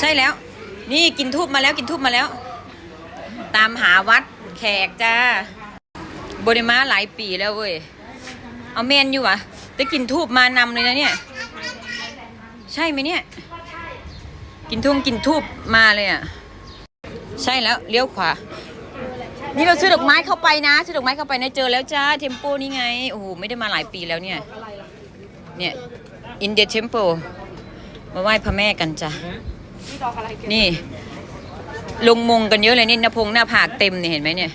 ใช่แล้ว นี่กินทูบมาแล้วกินทูบมาแล้ว ตามหาวัดแขกจ้าบริมาหลายปีแล้วเว้ย เอาเมนอยู่วะแต่กินทูบมานำเลยนะเนี่ย ใช่ไหมเนี่ย กินทุ่งกินทูบมาเลยอะ ใช่แล้วเลี้ยวขวา นี่เราซื้อดอกไม้เข้าไปนะ ซื้อดอกไม้เข้าไปนะเจอแล้วจ้าเทมโปนี่ไง โอ้โหไม่ได้มาหลายปีแล้วเนี่ย เนี่ยอินเดียเทมโปมาไหว้พระแม่กันจ้ะ นี่ ลงมงกันเยอะเลยนี่หน้าพงหน้าผากเต็มเนี่ยเห็นไหมเนี่ย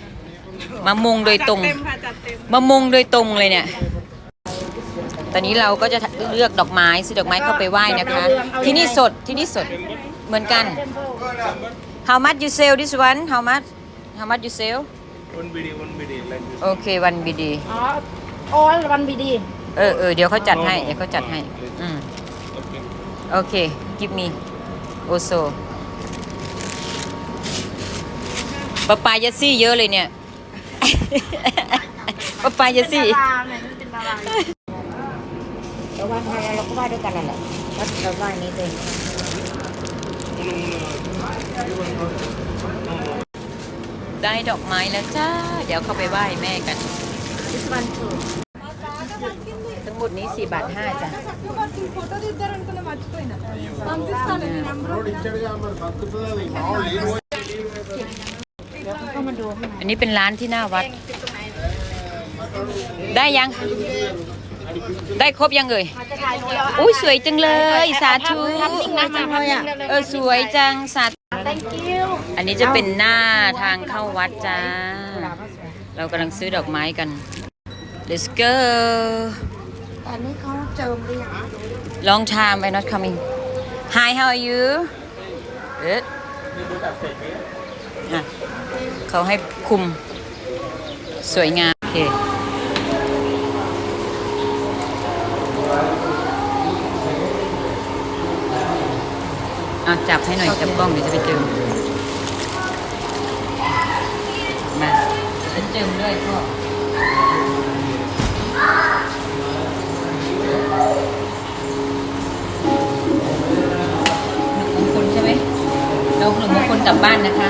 มามงโดยตรงเต็มค่ะจัดเต็มมามงโดยตรงเลยเนี่ย ตอนนี้เราก็จะเลือกดอกไม้ซื้อดอกไม้เข้าไปไหว้นะคะ ที่นี่สดที่นี่สดเหมือนกัน How much you sell this one How much How much you sell One BD, one BD, like this. โอเควันบีดี อ๋อโอ้ยวันบีดีเออเออเดี๋ยวเขาจัดให้ เดี๋ยวเขาจัดให้ อืม Okay. โอเค give me also ปะปายาซี่เยอะเลยเนี่ย ปะปายาซี่ดาราเนี่ยมันเป็นดาราเราไหว้พระแล้วเราก็ไหว้ด้วยกันนั่นแหละแล้วเราไหว้นี้เลยได้ดอกไม้แล้วจ้า เดี๋ยวเข้าไปไหว้แม่กัน this one too ทั้งหม ดนี้4บาท5จ้ะเดี๋ยวเข้ามาดูข้างในอันนี้เป็นร้านที่หน้าวัด ได้ยัง ได้ครบยังเอ่ยอุ้ยสวยจังเลย สาธุเออสวยจังสาธุอันนี้จะเป็นหน้าทางเข้าวัดจ้า เรากำลังซื้อดอกไม้กัน let's go แต่อันนี้เขาเจิมหรือยัง long time by not coming hi how are you good อะเขาให้คุม สวยงาม โอเค เอาจับให้หน่อย จับกล้องเดี๋ยวจะไปเจิม มาฉันเจิมด้วยพ่อ กลับบ้านนะคะ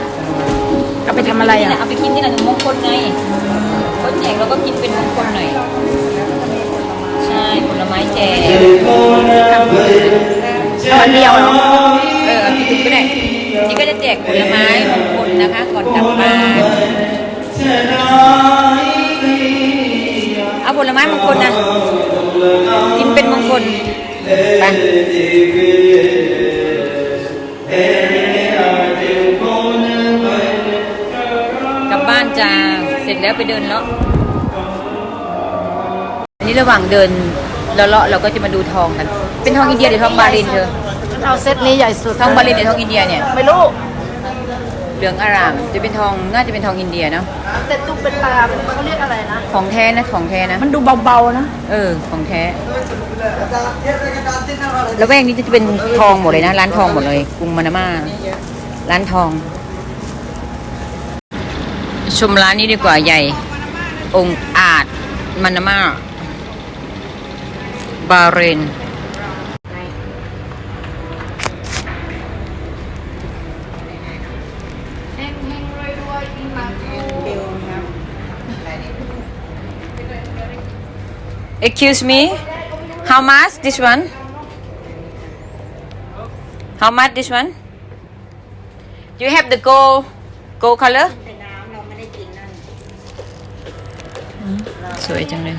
เอาไปทำอะไรนี่อะนะเอาไปกินที่ไหนหนึ่งมงคลไงเขาแจกเราก็กินเป็นมงคลหน่อย ใช่ผลไม้แจกเอาอันเดียวเหรอเออเอาที่ถึงก็ได้นี่ก็จะแจกผลไม้มงคลนะคะ ก่อนกลับบ้านเอาผลไม้มงคลนะกินเป็นมงคลไปก จ้า เสร็จแล้วไปเดินเลาะอันนี้ระหว่างเดินเราเลาะเราก็จะมาดูทองกัน เป็นทองอินเดียหรือทองบาลินเธอ เอาเซตนี้ใหญ่สุดทองบาลินหรือทองอินเดียเนี่ย ไม่รู้ เหลืองอาราม จะเป็นทอง น่าจะเป็นทองอินเดียเนาะ แต่ตุ๊กเป็นตาเขาเรียกอะไรนะ ของแท้นะ ของแท้นะ มันดูเบาๆนะ เออ ของแท้แล้วแวกนี้จะเป็นทองหมดเลยนะ ร้านทองหมดเลย กรุงมานาม่า ร้านทอง ชมร้านนี้ดีกว่าใหญ่ องค์อาจมานามาบาเรนเฮงเฮงรวยรวยปีใหม่คู่ Excuse me how much this one how much this one you have the gold gold color สวยจังเลย